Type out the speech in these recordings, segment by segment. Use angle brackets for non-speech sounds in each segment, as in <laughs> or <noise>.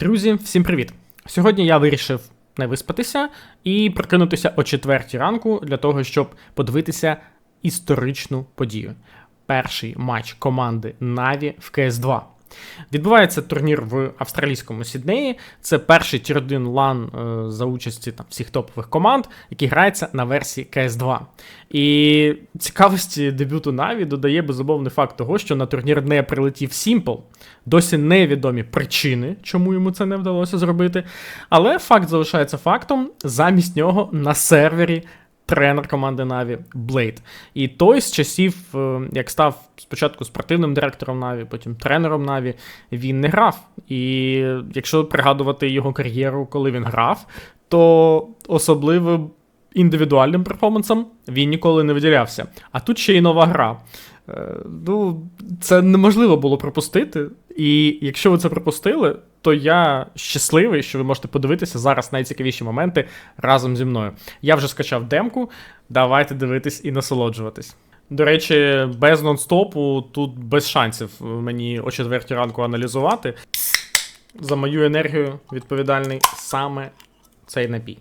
Друзі, всім привіт! Сьогодні я вирішив не виспатися і прокинутися о четвертій ранку для того, щоб подивитися історичну подію. Перший матч команди Наві в cs 2 Відбувається турнір в австралійському Сіднеї. Це перший тір 1 лан за участі там, всіх топових команд, який грається на версії cs 2 І цікавості дебюту Na'Vi додає безумовний факт того, що на турнір не прилетів Simple. Досі невідомі причини, чому йому це не вдалося зробити. Але факт залишається фактом. Замість нього на сервері тренер команди Na'Vi Blade. І той з часів, е, як став спочатку спортивним директором Na'Vi, потім тренером Na'Vi, він не грав. І якщо пригадувати його кар'єру, коли він грав, то особливо індивідуальним перформансом він ніколи не виділявся. А тут ще й нова гра. Е, ну, це неможливо було пропустити. І якщо ви це пропустили, то я щасливий, що ви можете подивитися зараз найцікавіші моменти разом зі мною. Я вже скачав демку. Давайте дивитись і насолоджуватись. До речі, без нонстопу тут без шансів мені о четвертій ранку аналізувати. За мою енергію відповідальний саме цей напій.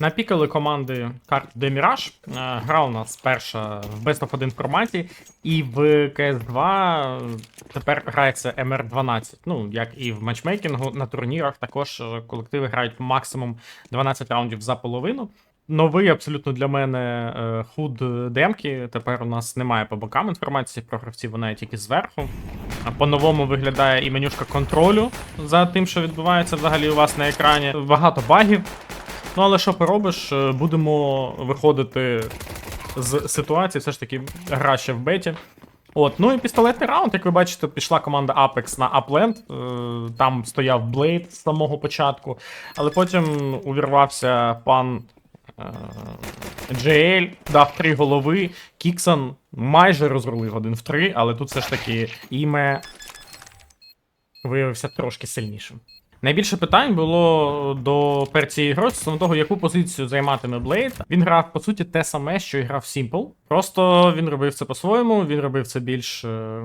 Напікали команди карт Деміраж. Гра у нас перша в Best of 1 форматі, і в CS2 тепер грається MR12. Ну, як і в матчмейкінгу на турнірах, також е, колективи грають максимум 12 раундів за половину. Новий абсолютно для мене е, худ демки. Тепер у нас немає по бокам інформації про гравців, вона є тільки зверху. По-новому виглядає і менюшка контролю за тим, що відбувається взагалі у вас на екрані. Багато багів. Ну, але що поробиш, е, будемо виходити з ситуації, все ж таки гра ще в беті. От, ну і пістолетний раунд, як ви бачите, пішла команда Apex на Upland. Е, там стояв Блейд з самого початку, але потім увірвався пан GL, е, дав три голови. Кіксон майже розрулив один в три, але тут все ж таки іме виявився трошки сильнішим. Найбільше питань було до перцієї гри стосовно того, яку позицію займатиме Блейд. Він грав, по суті, те саме, що і грав Simple. Просто він робив це по-своєму, він робив це більш е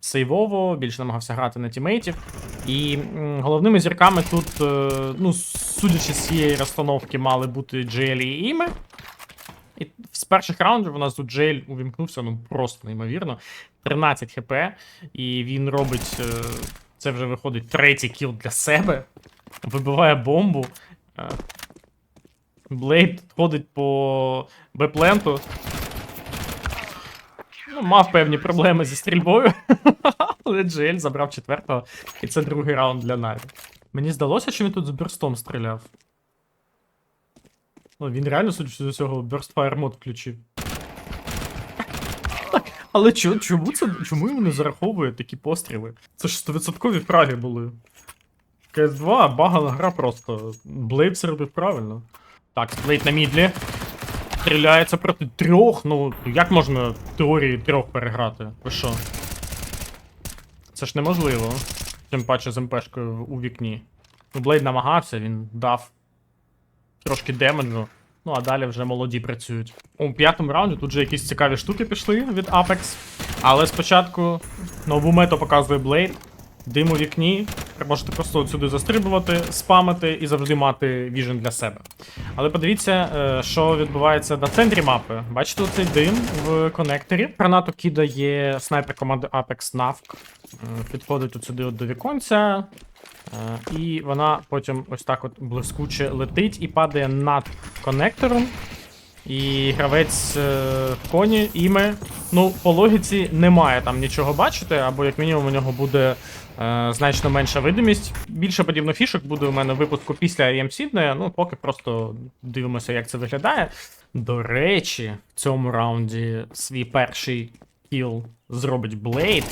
сейвово, більш намагався грати на тімейтів. І головними зірками тут, е ну, судячи з цієї розстановки, мали бути Джелі і Іме. І з перших раундів у нас тут Джейль увімкнувся, ну просто неймовірно. 13 хп, і він робить. Це вже виходить третій кіл для себе. Вибиває бомбу. Блейд ходить по Бепленту. Ну, Мав певні проблеми зі стрільбою. <laughs> Але Джель забрав четвертого. І це другий раунд для Наві. Мені здалося, що він тут з Берстом стріляв. Ну, Він реально, судячи з Burst Fire мод включив. Але чому це чому йому не зараховує такі постріли? Це ж 100% фраги були. КС 2 багана гра просто. Блейд все робив правильно. Так, Блейд на мідлі. Стріляється проти трьох. Ну, як можна теорії трьох переграти? Ви що? Це ж неможливо. Тим паче з МПшкою у вікні. Ну, Блейд намагався, він дав трошки демеджу. Ну, а далі вже молоді працюють. У п'ятому раунді тут вже якісь цікаві штуки пішли від Apex. Але спочатку нову мету показує Блейд. Дим у вікні. Можете просто сюди застрибувати, спамити і завжди мати віжен для себе. Але подивіться, е, що відбувається на центрі мапи. Бачите цей дим в конекторі. Гранату кидає снайпер команди Apex Навк. Підходить от сюди до віконця. Е, і вона потім ось так от блискуче летить і падає над конектором. І гравець е, в коні, іме. Ну, по логіці немає там нічого бачити, або як мінімум у нього буде е, значно менша видимість. Більше подібно фішок буде у мене в випуску після EM Sydney, Ну, поки просто дивимося, як це виглядає. До речі, в цьому раунді свій перший кіл зробить Блейд.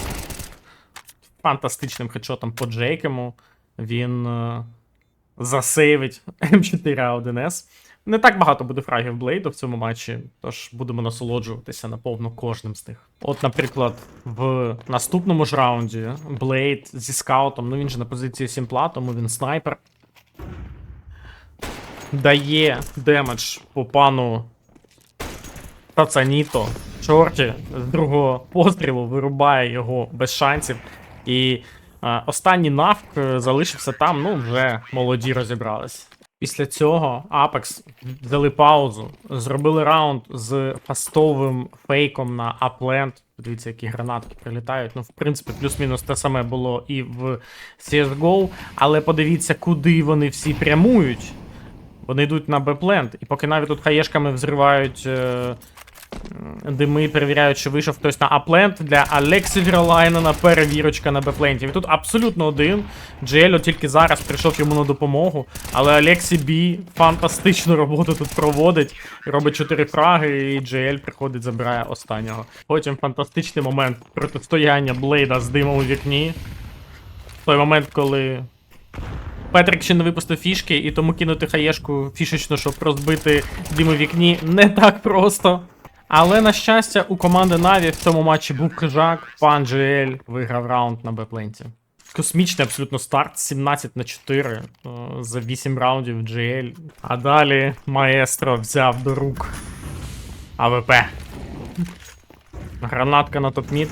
Фантастичним хедшотом по Джейкему він е, засейвить М4А1С. Не так багато буде фрагів Блейду в цьому матчі, тож будемо насолоджуватися наповно кожним з них. От, наприклад, в наступному ж раунді Блейд зі скаутом, ну він же на позиції Сімпла, тому він снайпер. Дає демедж по пану Тацаніто. Чорті з другого пострілу вирубає його без шансів. І Останній навк е, залишився там, ну вже молоді розібрались. Після цього Apex взяли паузу, зробили раунд з фастовим фейком на апленд. Дивіться, які гранатки прилітають. Ну, в принципі, плюс-мінус те саме було і в CSGO, але подивіться, куди вони всі прямують. Вони йдуть на Бепленд, і поки навіть тут хаєшками взривають е, дими, перевіряють, чи вийшов хтось на Апленд для Алексі Вірлайнена перевірочка на Бепленді. Він тут абсолютно один. Джело тільки зараз прийшов йому на допомогу, але Алексі Бі фантастичну роботу тут проводить. Робить 4 фраги, і Джель приходить, забирає останнього. Потім фантастичний момент протистояння Блейда з димом у вікні. Той момент, коли Петрик ще не випустив фішки, і тому кинути хаєшку фішечну, щоб розбити дим у вікні, не так просто. Але на щастя, у команди Наві в цьому матчі був хижак. Пан GL виграв раунд на Бепленті. Космічний абсолютно старт, 17 на 4 е, за 8 раундів GL. А далі маестро взяв до рук АВП. Гранатка на топ-мід.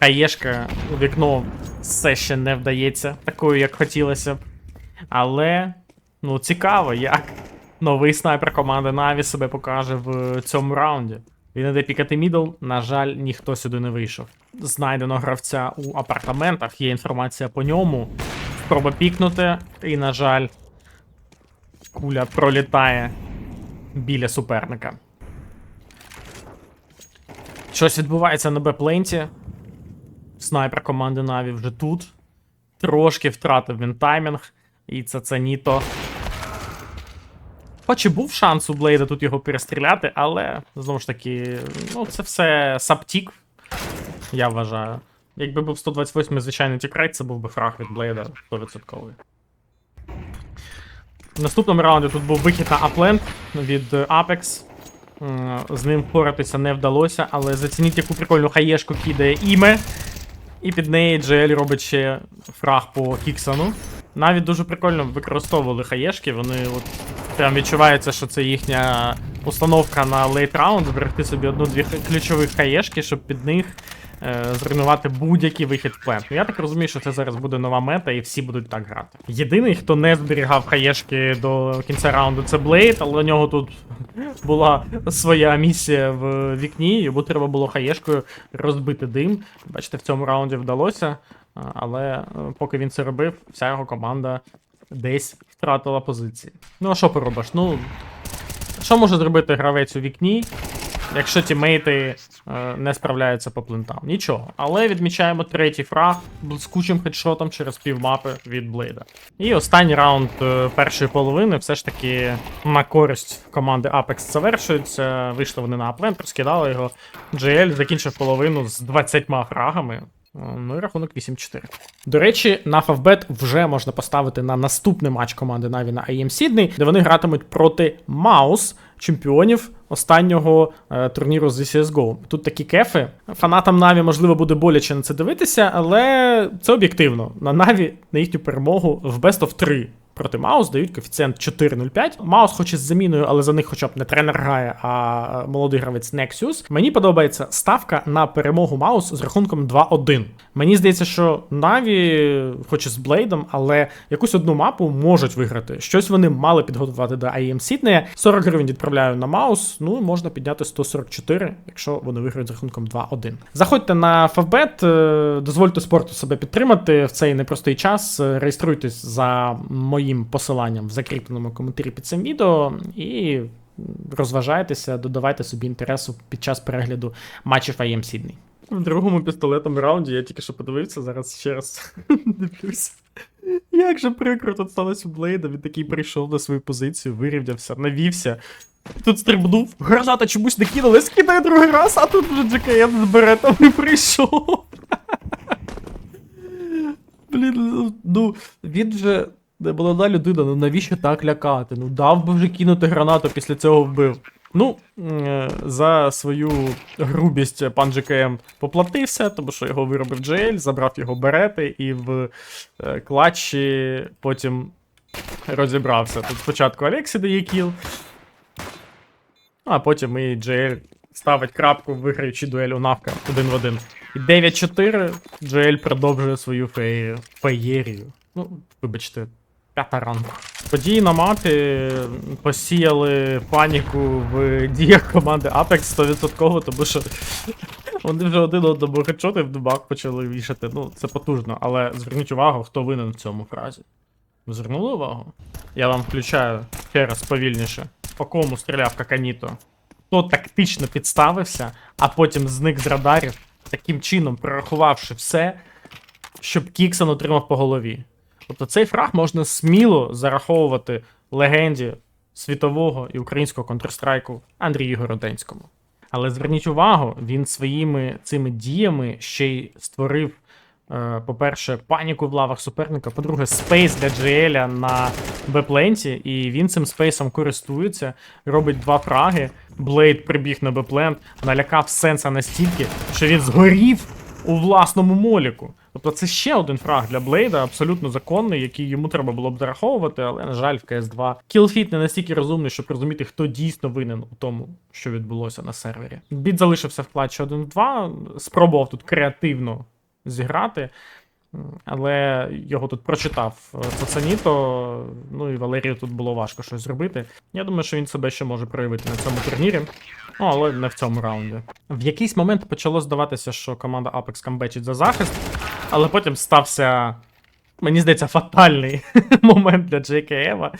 Хаєшка у вікно все ще не вдається, такою, як хотілося б. Але, ну, цікаво, як новий снайпер команди Наві себе покаже в цьому раунді. Він іде пікати мідл, на жаль, ніхто сюди не вийшов. Знайдено гравця у апартаментах, є інформація по ньому. Спроба пікнути, і, на жаль, куля пролітає біля суперника. Щось відбувається на Б-пленті. Снайпер команди Наві вже тут. Трошки втратив він таймінг. І це це Ніто. Хоч і був шанс у Блейда тут його перестріляти, але знову ж таки, ну це все саптік, я вважаю. Якби був 128 звичайний тікрейт, це був би фраг від Блейда 100%. В наступному раунді тут був вихід на апленд від Apex. З ним впоратися не вдалося, але зацініть, яку прикольну хаєшку кидає іме. І під неї GL робить ще фраг по Кіксану. Навіть дуже прикольно використовували хаєшки, вони от прям відчувається, що це їхня установка на лейт раунд, зберегти собі одну-дві ключових хаєшки, щоб під них е, зруйнувати будь-який вихід в плент. Ну я так розумію, що це зараз буде нова мета, і всі будуть так грати. Єдиний, хто не зберігав хаєшки до кінця раунду, це Блейд, але у нього тут була своя місія в вікні, йому треба було хаєшкою розбити дим. Бачите, в цьому раунді вдалося. Але е, поки він це робив, вся його команда десь втратила позиції. Ну а що поробиш? Ну. Що може зробити гравець у вікні, якщо тімейти е, не справляються по плентам? Нічого. Але відмічаємо третій фраг блискучим хедшотом через півмапи від Блейда. І останній раунд е, першої половини все ж таки на користь команди Apex завершується. Вийшли вони на аплент, розкидали його. GL закінчив половину з 20 фрагами. Ну і рахунок 8-4. До речі, на Фавбет вже можна поставити на наступний матч команди Наві на AM Sydney, де вони гратимуть проти Маус, чемпіонів останнього е, турніру з CSGO. Тут такі кефи. Фанатам Наві, можливо, буде боляче на це дивитися, але це об'єктивно. На Наві на їхню перемогу в Best of 3 проти Маус дають коефіцієнт 4.05. Маус хоч із заміною, але за них хоча б не тренер грає, а молодий гравець Nexus. Мені подобається ставка на перемогу Маус з рахунком 2-1. Мені здається, що Наві, хоч і з Блейдом, але якусь одну мапу можуть виграти. Щось вони мали підготувати до IEM Сіднея. 40 гривень відправляю на Маус. Ну можна підняти 144, якщо вони виграють з рахунком 2-1. Заходьте на е, дозвольте спорту себе підтримати в цей непростий час. Е, Реєструйтесь за моїм посиланням в закріпленому коментарі під цим відео і розважайтеся, додавайте собі інтересу під час перегляду матчів IM Сіднey. В другому пістолетному раунді я тільки що подивився, зараз ще раз <laughs> дивлюся. Як же прикро тут сталося у Блейда, він такий прийшов на свою позицію, вирівнявся, навівся. Тут стрибнув, граната чомусь не кинули, скидає другий раз, а тут вже GKM з беретом і прийшов. <laughs> Блін, ну він же не молода людина, ну навіщо так лякати? Ну дав би вже кинути гранату, після цього вбив. Ну, е, за свою грубість пан GKM поплатився, тому що його виробив GL, забрав його берети і в е, клатчі потім розібрався. Тут спочатку Алексі дає кіл, а потім і GL ставить крапку, виграючи дуель у Навка один в один. І 9-4 Джоель продовжує свою феєрію. Ну, вибачте, п'ята ранку. Події на мапі посіяли паніку в діях команди Apex 100%, тому що <laughs> вони вже один одному хедшоти в дубах почали вішати. Ну, це потужно, але зверніть увагу, хто винен в цьому фразі. Ви звернули увагу? Я вам включаю ще раз повільніше. По кому стріляв Каканіто? Хто тактично підставився, а потім зник з радарів, таким чином прорахувавши все, щоб Кіксон отримав по голові. Тобто цей фраг можна сміло зараховувати легенді світового і українського контрстрайку Андрію Городенському. Але зверніть увагу, він своїми цими діями ще й створив, е, по-перше, паніку в лавах суперника, по-друге, спейс для GL на Бепленті, і він цим спейсом користується, робить два фраги. Блейд прибіг на Беплент, налякав сенса настільки, що він згорів у власному моліку. Тобто це ще один фраг для Блейда, абсолютно законний, який йому треба було б зараховувати, але, на жаль, в CS2 кілфіт не настільки розумний, щоб розуміти, хто дійсно винен у тому, що відбулося на сервері. Біт залишився в клатчі 1-2, спробував тут креативно зіграти. Але його тут прочитав е, Цацаніто, ну і Валерію тут було важко щось зробити. Я думаю, що він себе ще може проявити на цьому турнірі. Ну, але не в цьому раунді. В якийсь момент почало здаватися, що команда Apex камбечить за захист, але потім стався, мені здається, фатальний <laughs> момент для JKM,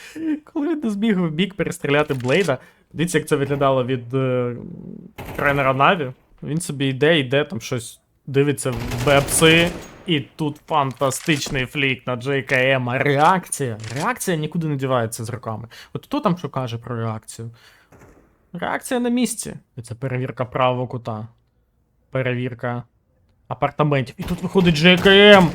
коли він не зміг в бік перестріляти Блейда. Дивіться, як це виглядало від е, тренера Наві. Він собі йде, йде, там щось дивиться в бепси. І тут фантастичний флік на JKM. Реакція. Реакція нікуди не дівається з руками. От хто там що каже про реакцію? Реакція на місці. Це перевірка правого кута. Перевірка апартаментів. І тут виходить JKM.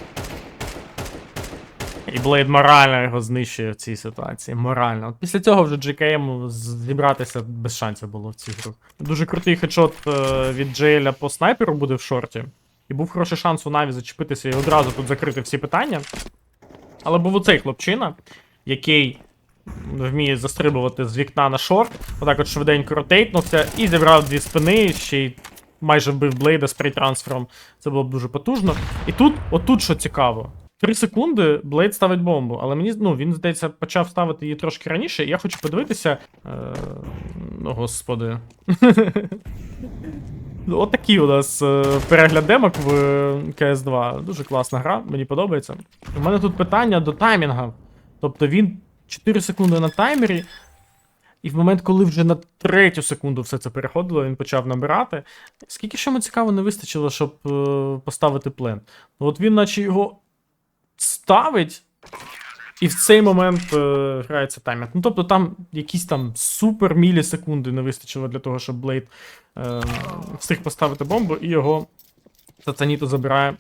І Блейд морально його знищує в цій ситуації. Морально. От після цього вже JKM зібратися без шансів було в цій гру. Дуже крутий хедшот е, від Джейля по снайперу буде в шорті. І був хороший шанс у Наві зачепитися і одразу тут закрити всі питання. Але був оцей хлопчина, який вміє застрибувати з вікна на шорт, отак от швиденько ротейтнувся і зібрав дві спини, ще й майже вбив Блейда з трансфером. Це було б дуже потужно. І тут, отут що цікаво. Три секунди Блейд ставить бомбу, але мені ну, він, здається, почав ставити її трошки раніше, і я хочу подивитися. Е, ну, господи. <laughs> Ну, От такий у нас е, перегляд демок в cs 2 Дуже класна гра, мені подобається. У мене тут питання до таймінга. Тобто він 4 секунди на таймері, і в момент, коли вже на третю секунду все це переходило, він почав набирати. Скільки ж йому цікаво не вистачило, щоб е, поставити плен? Ну, От він, наче його ставить. І в цей момент е, грається таймер. Ну, тобто там якісь там супер мілісекунди не вистачило для того, щоб Блейд е, встиг поставити бомбу, і його Сацаніто забирає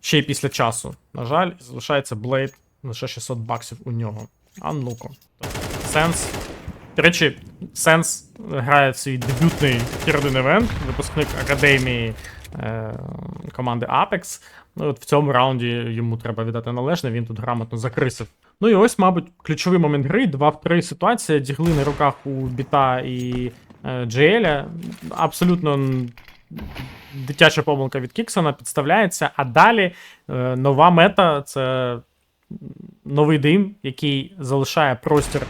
ще й після часу. На жаль, залишається Блейд лише 600 баксів у нього. А ну-ка. Сенс. До речі, Сенс грає свій дебютний тір-1 випускник академії е, команди Apex. Ну, от в цьому раунді йому треба віддати належне, він тут грамотно закрисив. Ну і ось, мабуть, ключовий момент гри. 2 в 3 ситуація. Дігли на руках у Біта і е, Джееля. Абсолютно дитяча помилка від Кіксона підставляється. А далі е, нова мета це новий дим, який залишає простір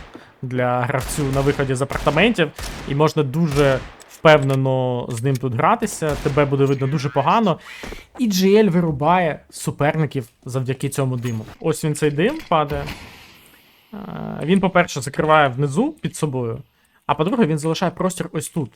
для гравцю на виході з апартаментів, і можна дуже впевнено з ним тут гратися. Тебе буде видно дуже погано. І GL вирубає суперників завдяки цьому диму. Ось він цей дим падає. Е, Він, по-перше, закриває внизу під собою, а по-друге, він залишає простір ось тут.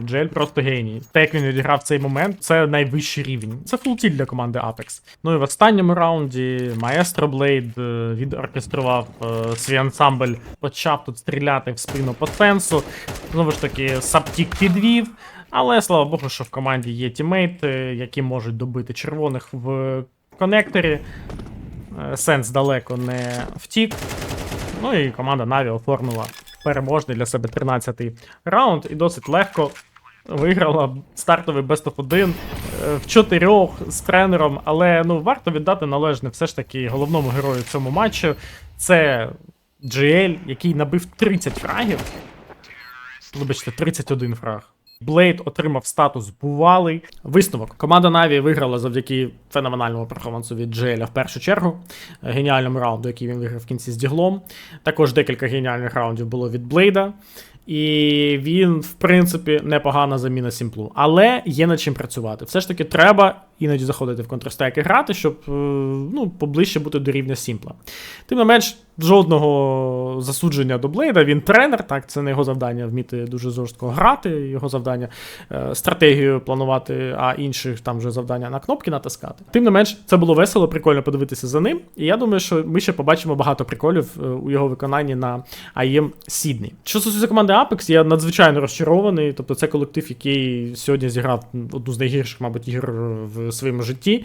Джель просто геній. Те, як він відіграв цей момент, це найвищий рівень. Це фултіль для команди Apex. Ну і в останньому раунді Маестро Блейд е, відоркестрував е, свій ансамбль, почав тут стріляти в спину по фенсу. Знову ж таки, Саптік підвів. Але слава Богу, що в команді є тімейти, які можуть добити червоних в конекторі. Е, Сенс далеко не втік. Ну і команда Наві оформила переможний для себе 13-й раунд і досить легко виграла стартовий Best of 1 е, в чотирьох з тренером. Але ну варто віддати належне все ж таки головному герою в цьому матчі. Це GL, який набив 30 фрагів. вибачте, 31 фраг. Блейд отримав статус бувалий. Висновок. Команда Наві виграла завдяки феноменальному перформансу від Джеля в першу чергу. Е, Геніальному раунду, який він виграв в кінці з Діглом. Також декілька геніальних раундів було від Блейда. І він, в принципі, непогана заміна Сімплу. Але є над чим працювати. Все ж таки, треба іноді заходити в Counter-Strike і грати, щоб е, ну, поближче бути до рівня Сімпла. Тим не менш, жодного засудження до Блейда. Він тренер, так, це не його завдання вміти дуже жорстко грати. Його завдання е, стратегію планувати, а інших там вже завдання на кнопки натискати. Тим не менш, це було весело, прикольно подивитися за ним. І я думаю, що ми ще побачимо багато приколів е, у його виконанні на IEM Сіднey. Що стосується команди Apex, я надзвичайно розчарований. Тобто, це колектив, який сьогодні зіграв одну з найгірших, мабуть, ігор в своєму житті.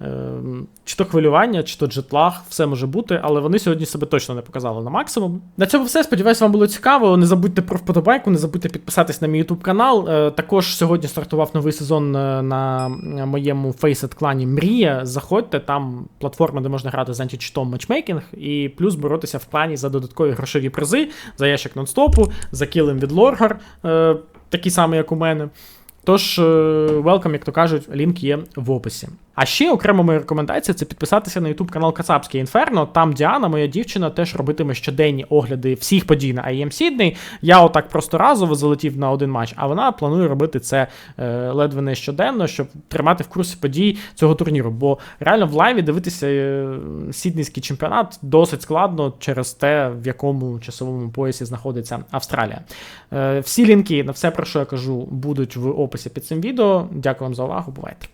Ем, Чи то хвилювання, чи то джетлаг, все може бути, але вони сьогодні себе точно не показали на максимум. На цьому все. Сподіваюсь, вам було цікаво. Не забудьте про вподобайку, не забудьте підписатись на мій YouTube канал. Е, Також сьогодні стартував новий сезон е, на моєму Faceit клані Мрія. Заходьте, там платформа, де можна грати з античитом матчмейкінг, і плюс боротися в клані за додаткові грошові призи, за ящик нонстопу, за кілем від Лоргар, е, такий самий, як у мене. Тож, welcome, як то кажуть, лінк є в описі. А ще окрема моя рекомендація це підписатися на YouTube канал Кацапське Інферно. Там Діана, моя дівчина, теж робитиме щоденні огляди всіх подій на IEM Sydney. Я отак просто разово залетів на один матч, а вона планує робити це е, ледве не щоденно, щоб тримати в курсі подій цього турніру. Бо реально в лайві дивитися е, сіднейський чемпіонат досить складно через те, в якому часовому поясі знаходиться Австралія. Е, всі лінки на все, про що я кажу, будуть в описі під цим відео. Дякую вам за увагу. Бувайте.